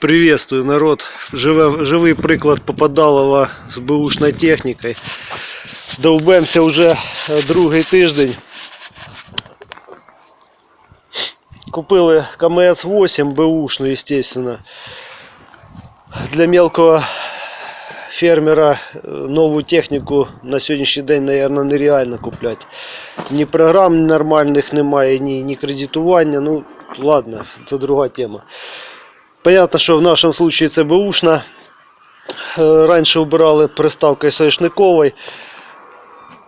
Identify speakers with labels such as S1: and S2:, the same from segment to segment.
S1: Приветствую, народ. Живе, живий приклад Попадалова з бушною технікою. Довбемося вже е, другий тиждень. Купили КМС-8 бэушную, естественно. Для мелкого фермера е, нову техніку на сьогоднішній день, наверное, нереально купляти. Ні програм нормальних немає, ні, ні кредитування. Ну, ладно, це друга тема. Понятно, що в нашому случае це бэушна. Е, Раніше вбирали приставкою соняшниковою.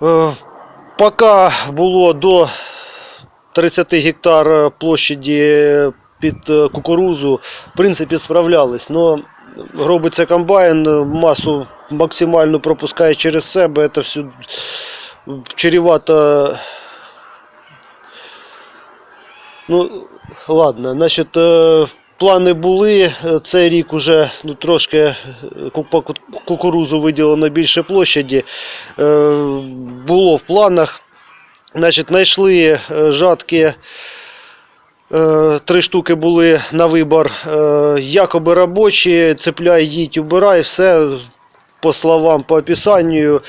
S1: Е, Поки було до 30 гектар площаді під е, кукурузу, в принципі, справлялись. Но робиться комбайн, масу максимально пропускає через себе, це все чревато. Ну, ладно, значить, плани були. Е, Цей рік уже ну, трошки е, по кукурузу виділено більше площаді. Е, Було в планах. Значить, знайшли жатки. Три штуки були на вибір. Е, Якоби робочі, цепляй, їдь, убирай, все по словам, по описанню.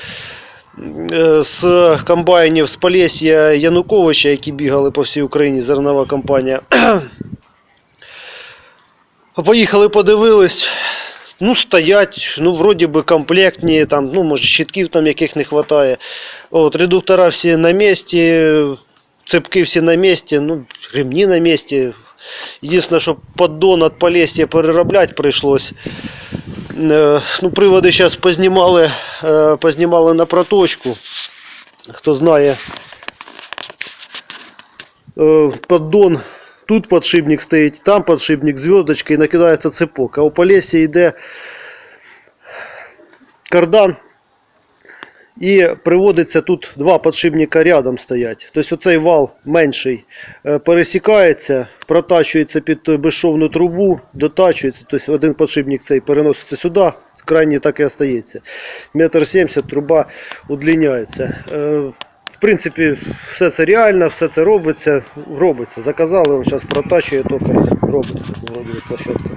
S1: З комбайнів з Полесья Януковича, які бігали по всій Україні, зернова компанія. Поїхали, подивились. Ну, стоять, ну, вроді би комплектні, там, ну, може, щитків там яких не вистачає. От, редуктора всі на місці, цепки всі на місці, ну, ремні на місці. Єдине, що поддон від Полесья переробляти прийшлось. Е, Ну, приводи зараз познімали, е, познімали на проточку. Хто знає, е, поддон, тут подшипник стоїть, там подшипник, звездочка і накидається цепок. А у Полесья йде кардан і приводиться тут два подшипника рядом стоять. Тобто оцей вал менший е, пересікається, протачується під безшовну трубу, дотачується. Тобто один подшипник цей переноситься сюди, крайній так і остається. Метр сімдесят труба удлиняється. Принципі, все це реально, все це робиться. Робиться. Заказали, він зараз протачує, тільки робиться. Вроді площадка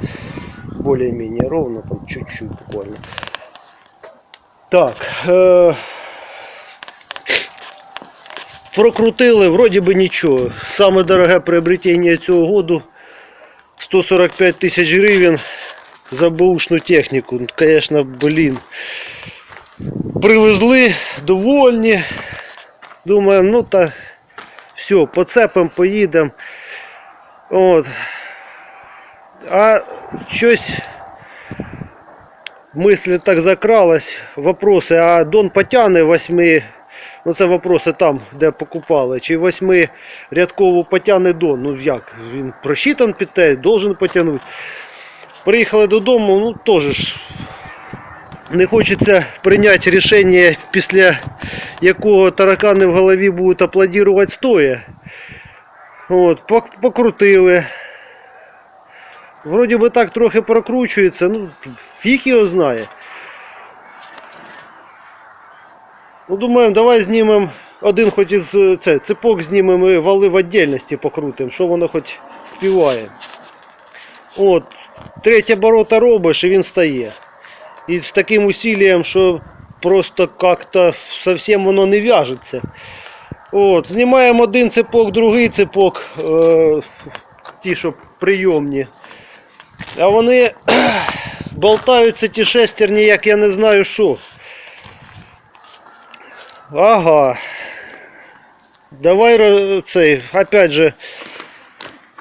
S1: більш-менш ровно, там чуть-чуть буквально. Так. Е- прокрутили, вроді би нічого. Саме дороге приобретення цього году 145 тисяч гривень за бушну техніку. Звісно, блін. Привезли, довольні. Думаємо, ну та все, поцепимо, поїдемо. От. А щось мысль так закралась, вопроси, а Дон потягне восьми, ну це вопроси там, де покупали, чи восьми рядкову потягне Дон, ну як, він просчитан під те, должен потягнути. Приїхали додому, ну теж не хочеться прийняти рішення, після якого таракани в голові будуть аплодувати стоя. От, покрутили. Вроді би так трохи прокручується, ну фіг його знає. Ну думаємо, давай знімемо один хоч із це, цепок знімемо і вали в віддільності покрутимо, що воно хоч співає. От, третє оборота робиш і він стає. І з таким усилием, що просто як-то зовсім воно не в'яжеться. От, знімаємо один цепок, другий цепок, е, ті, що прийомні. А вони болтаються ті шестерні, як я не знаю що. Ага. Давай цей, опять же,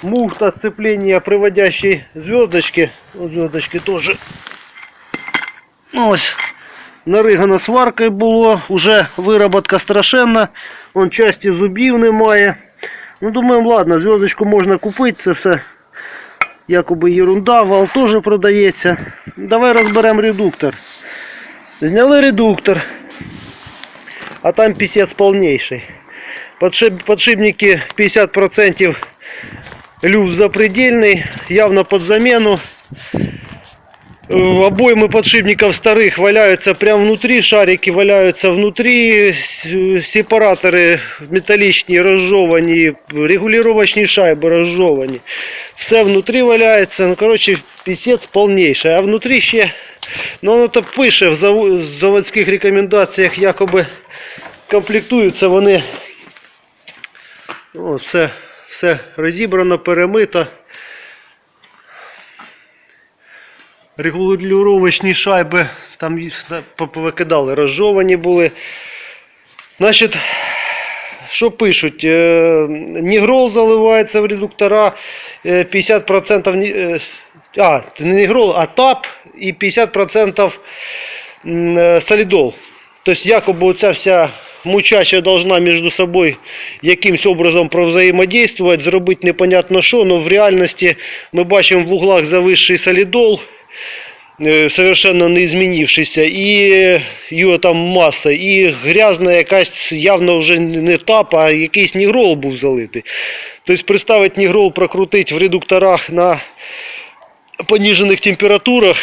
S1: муфта сцепления приводящей звездочки. Звездочки тоже. Ось. Наригано сваркою було, уже вироботка страшенна, он часті зубів немає. Ну думаємо, ладно, зв'язочку можна купити, це все якоби ерунда, вал теж продається. Давай розберемо редуктор. Зняли редуктор, а там пісець повніший. Подшип, подшипники 50% люфт запредельний, явно під заміну. Э, Обоймы подшипников старых валяются прямо внутри, шарики валяются внутри, с- сепараторы металличні розжовані, регулировочні шайби розжовані. Все внутрі валяється, ну коротше, пісець повніший. А внутрі ще, ну воно то пише в заво- в заводських рекомендаціях, якоби комплектуються вони. О, все, все розібрано, перемито. Регулювачні шайби там повикидали, розжовані були. Значить, що пишуть? Е, Нігрол заливається в редуктора, е, 50% е, а, не нігрол, а тап і 50% м, е, солідол. Тобто якоби оця вся мучача должна між собою якимось образом провзаємодействувати, зробити непонятно що, але в реальності ми бачимо в углах зависший солідол, е, совершенно не змінившийся, і його там маса, і грязна якась явно вже не тап, а якийсь нігрол був залитий. Тобто представити нігрол прокрутити в редукторах на понижених температурах,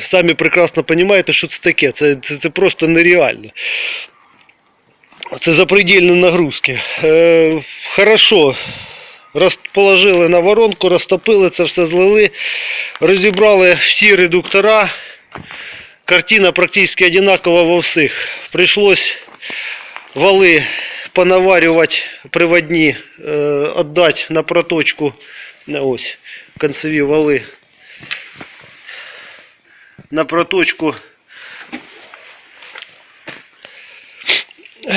S1: самі прекрасно розумієте, що це таке. Це, це, це просто нереально. Це запредельні нагрузки. Е, хорошо. Положили на воронку, розтопили це все злили, розібрали всі редуктора. Картина практично одинакова во всіх. Прийшлось вали понаварювати приводні, е, віддати на проточку. Ось концеві вали на проточку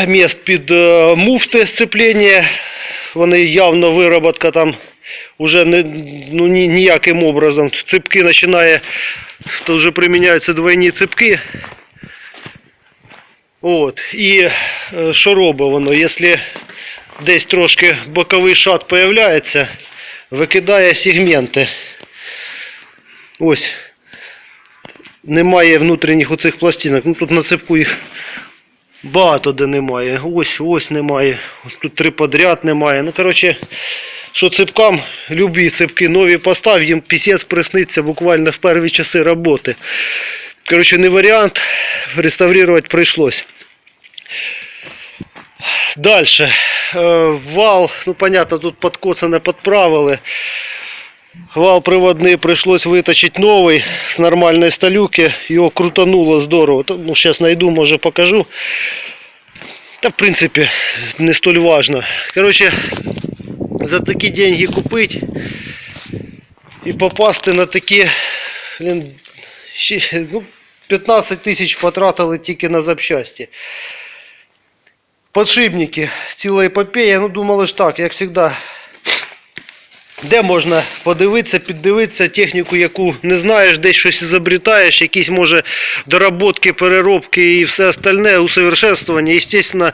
S1: міст під е, муфти сцеплення. Вони явно вироботка там уже не, ну, ні, ніяким образом. Ципки починає, то вже приміняються двойні ципки. От. І е, що робить воно? Якщо десь трошки боковий шат появляється, викидає сегменти. Ось. Немає внутрішніх оцих пластинок. Ну тут на цепку їх багато де немає. Ось, ось немає. Ось тут три подряд немає. Ну, коротше, що цепкам, любі цепки нові постав, їм пісець присниться буквально в перші часи роботи. Коротше, не варіант, реставрувати прийшлось. Дальше. Е, Вал, ну понятно, тут подкоцане подправили. Вал приводний прийшлось виточити новий з нормальної сталюки. Його крутануло здорово. Ну, зараз знайду, може покажу. Та в принципі не столь важно. Коротше, за такі деньги купити і попасти на такі. Ну, 15 тисяч потратили тільки на запчасті. Подшипники, ціла епопея, ну думали ж так, як завжди. Де можна подивитися, піддивитися техніку, яку не знаєш, десь щось изобретаєш, якісь може доработки, переробки і все остальне, усовершенствування. Естественно,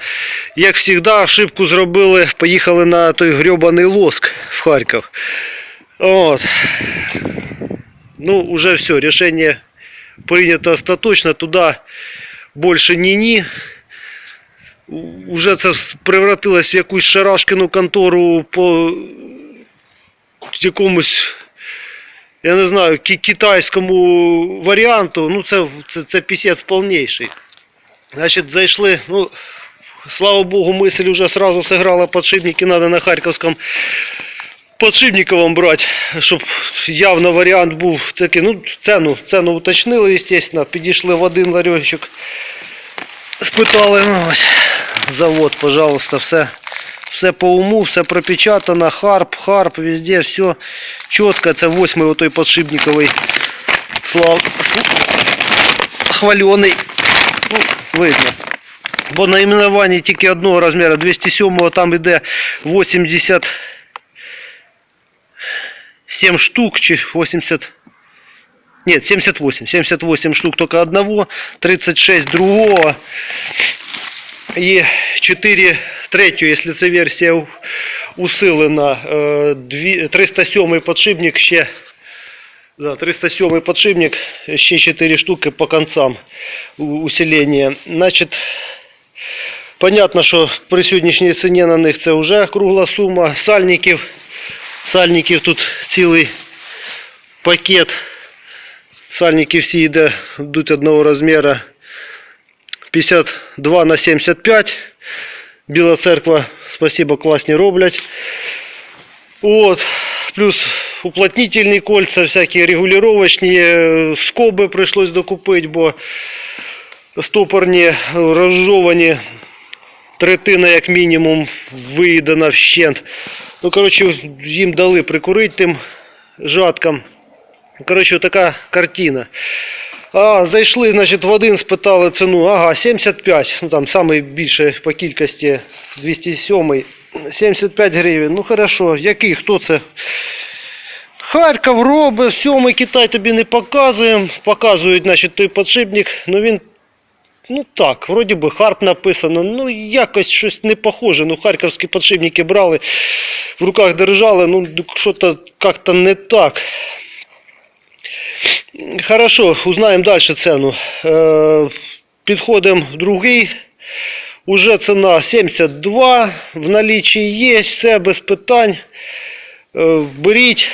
S1: як завжди, ошибку зробили, поїхали на той грьобаний лоск в Харків. От. Ну, уже все, решение принято остаточно, туда больше ні-ні. Уже це превратилось в якусь шарашкину контору по якомусь, я не знаю, китайському варіанту, ну це, це, це пісець повніший. Значить, зайшли, ну, слава Богу, мысль уже сразу сыграла подшипники, надо на Харьковском подшипниковом брати, щоб явно варіант був такий, ну, ціну, ціну уточнили, естественно, підійшли в один ларьочок, спитали, ну, ось, завод, пожалуйста, все. Все по уму, все пропечатано, харп, харп, везде все чітко. Це восьмий отой подшипниковий слав... хвалений. Ну, видно. Бо наіменування тільки одного розміру, 207 там іде 87 штук чи 80. Нет, 78. 78 штук только одного, 36 другого. І 4 третю, якщо це версія усилена, е, 307 подшипник ще. Да, 307 подшипник, ще 4 штуки по концам усилення. Значить, понятно, що при сьогоднішній ціні на них це вже кругла сума. Сальників, сальників тут цілий пакет. Сальники всі йдуть одного розміру 52 на 75. Біла церква, спасибо, класні роблять. От. Плюс уплотнительні кольця, всякі регулювачні, скоби прийшлось докупити, бо стопорні розжовані третина як мінімум виїдена вщент. Ну, коротше, їм дали прикурити тим жаткам. Коротше, така картина. А, зайшли, значить, в один спитали ціну. Ага, 75. Ну там самий більше по кількості 207. 75 гривень. Ну хорошо, який? Хто це? Харків робить, сьомий Китай тобі не показуємо. Показують, значить, той подшипник. Ну він. Ну так, вроді би Харп написано, ну якось щось не похоже. Ну, харківські подшипники брали, в руках держали, ну що-то як-то не так. Хорошо, узнаємо далі ціну. Е, Підходимо другий. Уже ціна 72, в налічі є, все без питань. Е, Беріть.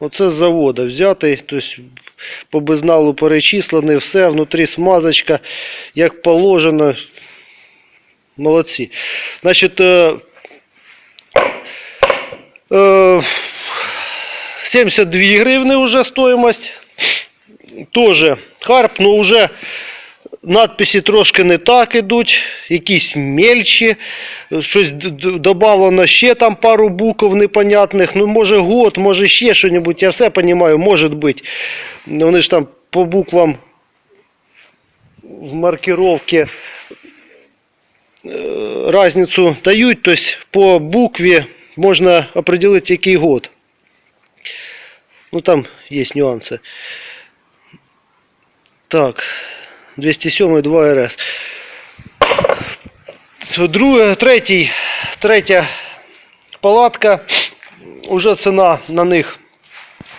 S1: Оце з заводу взятий, тобто по безналу перечислений, все, внутрі смазочка, як положено. Молодці. Значить, е, 72 гривни вже стоїмость. Тоже харп, но вже надписи трошки не так ідуть, якісь мельчі, щось д- д- добавлено ще там пару букв непонятних. Ну, може год, може ще що-небудь, я все розумію, може бути. Вони ж там по буквам в маркировке э, разницу дають, тобто по букві можна определити який год. Ну там є нюанси. Так, 207 2 РС. Це Друге, третій, третя палатка. Уже ціна на них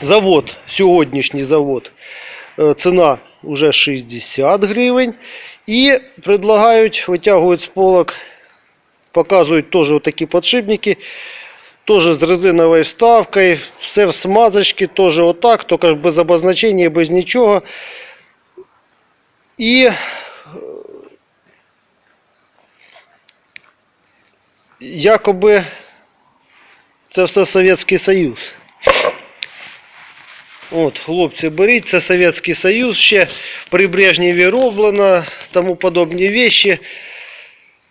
S1: завод, сьогоднішній завод. е, Ціна вже 60 гривень. І предлагають, витягують з полок, показують теж такі подшипники. Тоже з резиновою вставкою, все в смазочці, теж отак, тільки без обозначення, без нічого. І е, якоби це все Совєтський Союз. От, хлопці, беріть, це Совєтський Союз, ще при Брежневі роблено, тому подобні вещи.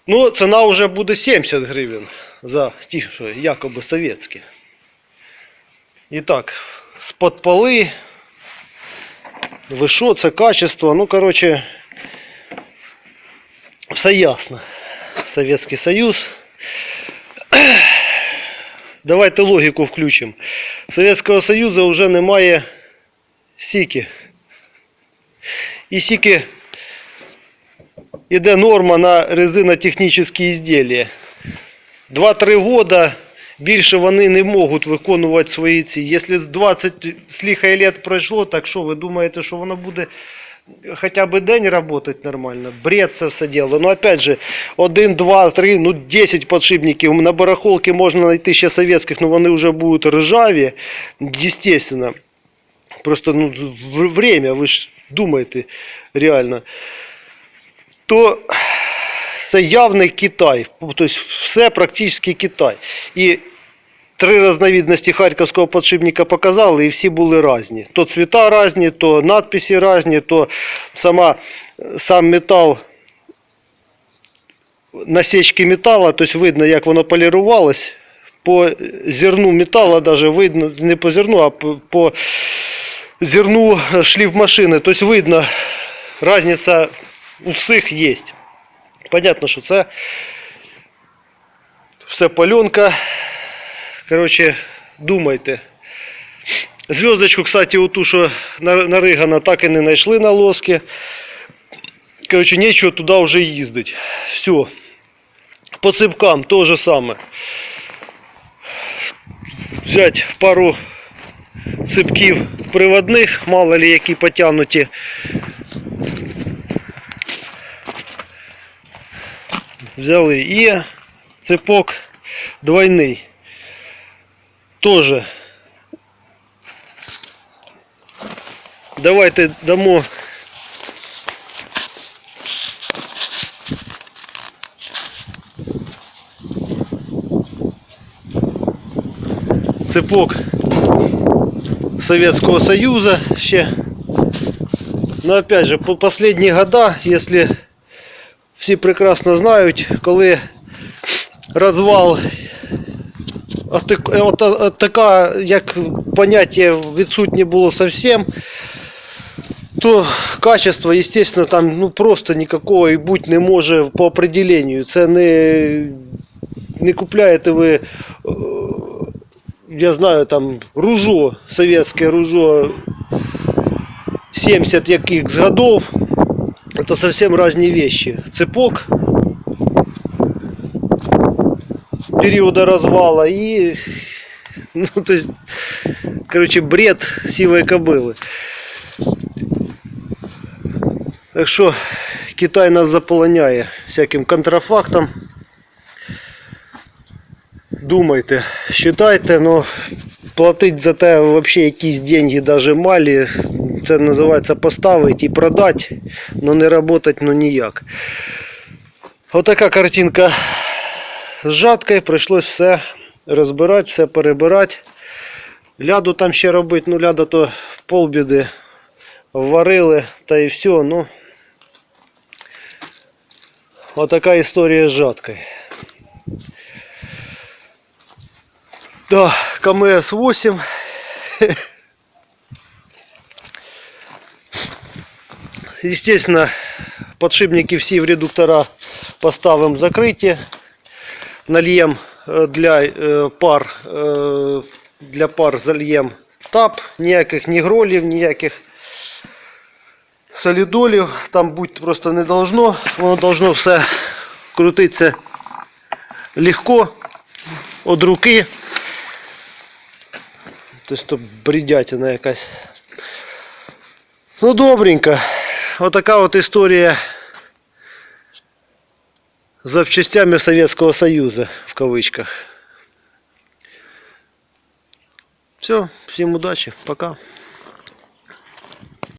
S1: Ну, ціна вже буде 70 гривень за ті, що якоби совєтські. І так, з-под поли. Ви що, це качество? Ну, коротше, все ясно. Совєтський Союз. Давайте логіку включимо. Совєтського Союзу вже немає сіки. І сіки іде норма на резинотехнічні ізделія. 2-3 года більше вони не можуть виконувати свої ці. Якщо 20 з лихо лет пройшло, так що ви думаєте, що воно буде хоча б день працювати нормально? Бред це все діло. Ну опять же, 1, 2, 3, ну 10 подшипників. На барахолці можна знайти ще совєтських, але вони вже будуть ржаві, естественно. Просто ну, время, ви ж думаєте реально. То це явний Китай. Тобто все практично Китай. І три разновидності харківського подшипника показали, і всі були різні. То цвіта різні, то надписи різні, то сама, сам метал, насічки металу, тобто видно, як воно полірувалось. По зерну металу даже видно, не по зерну, а по, по зерну шліф машини. Тобто видно, різниця у всіх є. Понятно, що це все паленка. Коротше, думайте. Зв'язочку, кстати, оту, що на- наригана, так і не знайшли на лоски. Коротше, нічого туди вже їздить. Все. По ципкам то же саме. Взять пару ципків приводних, мало ли які потягнуті. взяли. и цепок двойний. Тоже. Давайте дамо. Цепок Советского Союза еще. Но опять же, по последние года, если всі прекрасно знають, коли розвал така, як поняття відсутнє було совсем, то качество, естественно, там ну, просто никакого і бути не може по определенню. Це не, не купляєте ви, е, я знаю, там ружо, советське ружо 70 яких годов. Это совсем разные вещи. Цепок периода развала и, ну, то есть, короче, бред сивой кобылы. Так що Китай нас заполоняє всяким контрафактом. Думайте, считайте, но платить за те вообще якісь деньги даже малі. Це називається поставити і продати, но не работать ну ніяк. Отака картинка з жаткою, прийшлось все розбирати, все перебирати. Ляду там ще робити, ну ляда то полбіди варили та і все. Ну, отака історія з жаткою. Да, КМС 8. Естественно, подшипники всі в редуктора поставимо закриті. Нальємо е, для е, пар, е, для пар зальємо тап, ніяких ні гролів, ніяких солідолів там бути просто не должно. Воно должно все крутитися легко від руки. Тобто то бредятина якась. Ну добренько. Отака от історія з запчастями Советского Союза в кавичках. Все, всім удачі, пока.